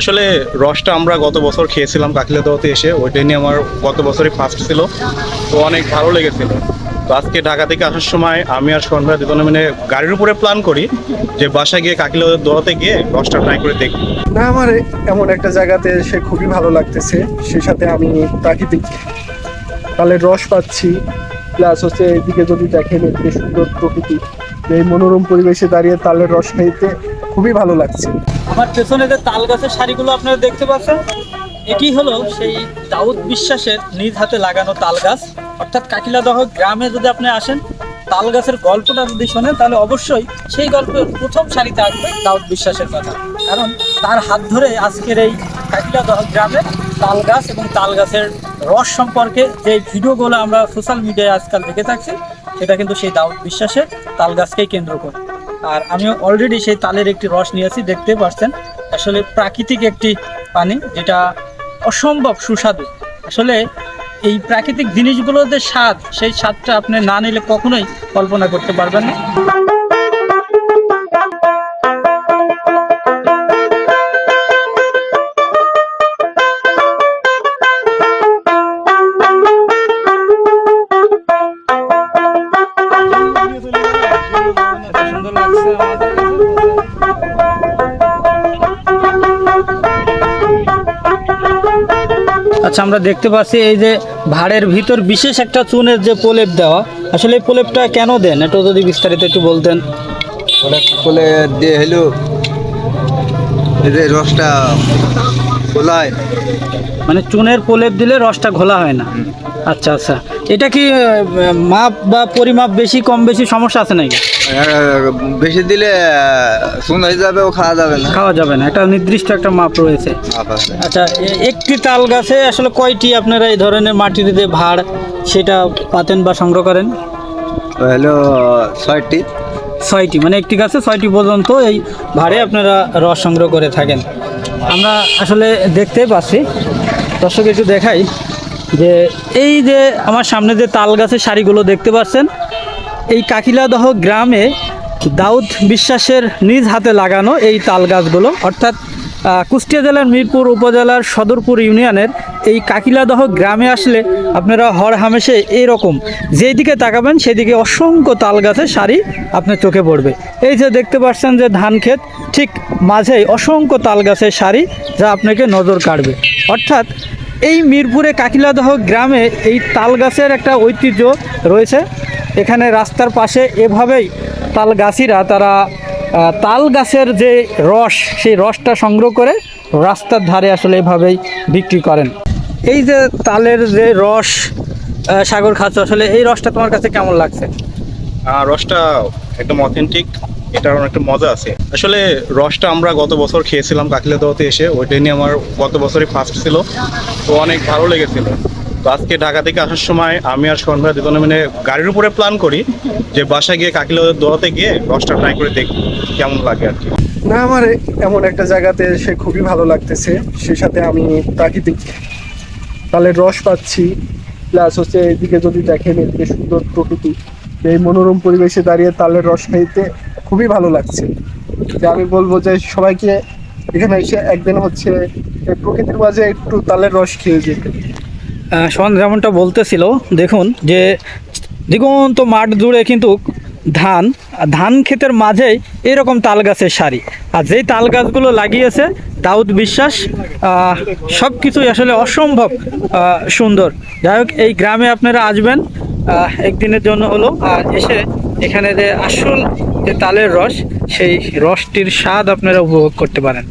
আসলে রসটা আমরা গত বছর খেয়েছিলাম কাকিলা দোয়াতে এসে, ওইটাই নিয়ে আমার গত বছরই ফার্স্ট ছিল। তো অনেক ভালো লেগেছিল। তো আজকে ঢাকা থেকে আসার সময় আমি আর সন্ধ্যা দুজনে মানে গাড়ির উপরে প্ল্যান করি যে বাসায় গিয়ে কাকিলা দোয়াতে গিয়ে রসটা ট্রাই করে দেখি। না, আমার এমন একটা জায়গাতে এসে খুবই ভালো লাগতেছে। সেই সাথে আমি প্রাকৃতিক তাহলে রস পাচ্ছি। প্লাস হচ্ছে এদিকে যদি দেখেন এদিকে সুন্দর প্রকৃতি। এই মনোরম পরিবেশে দাঁড়িয়ে তালের রস খাইতে খুবই ভালো লাগছে। আমার পেছনে যে তাল গাছের শাড়িগুলো আপনারা দেখতে পাচ্ছেন, এটি হলো সেই দাউদ বিশ্বাসের নিজ হাতে লাগানো তাল গাছ। অর্থাৎ কাকিলাদহ গ্রামে যদি আপনি আসেন, তাল গাছের গল্পটা যদি শোনেন, তাহলে অবশ্যই সেই গল্পের প্রথম সারিতে আসবে দাউদ বিশ্বাসের কথা। কারণ তার হাত ধরে আজকের এই কাকিলাদহ গ্রামে তাল গাছ এবং তাল গাছের রস সম্পর্কে যে ভিডিওগুলো আমরা সোশ্যাল মিডিয়ায় আজকাল দেখে থাকছি, সেটা কিন্তু সেই দাউদ বিশ্বাসের তাল গাছকেই কেন্দ্র করে। আর আমি অলরেডি সেই তালের একটি রস নিয়েছি দেখতে পাচ্ছেন আসলে প্রাকৃতিক একটি পানি, যেটা অসম্ভব সুস্বাদু। আসলে এই প্রাকৃতিক জিনিসগুলোর যে স্বাদ, সেই স্বাদটা আপনি না নিলে কখনোই কল্পনা করতে পারবেন না। আচ্ছা আমরা দেখতে পাচ্ছি এই যে ভাড়ের ভিতর বিশেষ একটা চুনের যে প্রলেপ দেওয়া আসলে এই প্রলেপটা কেন দেন? একটু যদি বিস্তারিত একটু বলতেন। বলে দিয়ে হলো এই যে রসটা খোলায় মানে চুনের প্রলেপ দিলে রসটা ঘোলা হয় না। আচ্ছা আচ্ছা। এটা কি মাপ বা পরিমাপ বেশি কম বেশি সমস্যা আছে নাকি? বেশি দিলে শুন যাবে ও খাওয়া যাবে না। খাওয়া যাবে না। একটা নির্দিষ্ট একটা মাপ রয়েছে। আচ্ছা একটি তাল গাছে আসলে কয়টি আপনারা এই ধরনের মাটির যে ভাড় সেটা পাতেন বা সংগ্রহ করেন? হলো ছয়টি। ছয়টি মানে একটি গাছে ছয়টি পর্যন্ত এই ভাড়ে আপনারা রস সংগ্রহ করে থাকেন। আমরা আসলে দেখতেই পাচ্ছি দর্শক একটু দেখাই যে এই যে আমার সামনে যে তাল গাছের শাড়িগুলো দেখতে পাচ্ছেন এই কাকিলাদহ গ্রামে দাউদ বিশ্বাসের নিজ হাতে লাগানো এই তাল গাছগুলো, অর্থাৎ কুষ্টিয়া জেলার মিরপুর উপজেলার সদরপুর ইউনিয়নের এই কাকিলাদহ গ্রামে আসলে আপনারা হর হামেশে এইরকম। যেদিকে তাকাবেন সেদিকে অসংখ্য তাল গাছের শাড়ি আপনার চোখে পড়বে। এই যে দেখতে পাচ্ছেন যে ধান ক্ষেত, ঠিক মাঝেই অসংখ্য তাল গাছের শাড়ি যা আপনাকে নজর কাড়বে। অর্থাৎ, এই মিরপুরে কাকিলাদহ গ্রামে এই তাল গাছের একটা ঐতিহ্য রয়েছে। এখানে রাস্তার পাশে এভাবেই তাল গাছিরা তারা তাল গাছের যে রস, সেই রসটা সংগ্রহ করে রাস্তার ধারে আসলে এভাবেই বিক্রি করেন। এই যে তালের যে রস সাগর খাচ্ছ আসলে এই রসটা তোমার কাছে কেমন লাগছে? রসটা একদম অথেন্টিক এটার একটা মজা আছে। আসলে রসটা আমরা গত বছর খেয়েছিলাম কাকিলা দোয়াতে এসে ওইটাই নিয়ে আমার গত বছরই ফার্স্ট ছিল, তো অনেক ভালো লেগেছিল। তো আজকে ঢাকা থেকে আসার সময় আমি আর সন্ধ্যা দুজনে মিলে গাড়ির উপরে প্ল্যান করি যে বাসায় গিয়ে কাকিলা দোয়াতে গিয়ে রসটা ট্রাই করে দেখি কেমন লাগে আর কি। না, আমার এমন একটা জায়গাতে সে খুবই ভালো লাগতেছে। সেই সাথে আমি প্রাকৃতিক তালের রস পাচ্ছি। প্লাস হচ্ছে এদিকে যদি দেখেন এদিকে সুন্দর প্রকৃতি, এই মনোরম পরিবেশে দাঁড়িয়ে তালের রস খাইতে খুবই ভালো লাগছে। যে আমি বলব যে সবাইকে এখানে এসে একদিন হচ্ছে প্রকৃতির মাঝে একটু তালের রস খেয়ে যেতে। সোহান যেমনটা বলতেছিল, দেখুন যে দিগন্ত মাঠ জুড়ে কিন্তু ধান ধান ক্ষেতের মাঝেই এরকম তাল গাছের সারি। আর যেই তাল গাছগুলো লাগিয়েছে, দাউদ বিশ্বাস সব কিছুই আসলে অসম্ভব সুন্দর। যাই হোক, এই গ্রামে আপনারা আসবেন একদিনের জন্য হলো, আর এসে এখানে যে আসল যে তালের রস, সেই রসটির স্বাদ আপনারা উপভোগ করতে পারেন।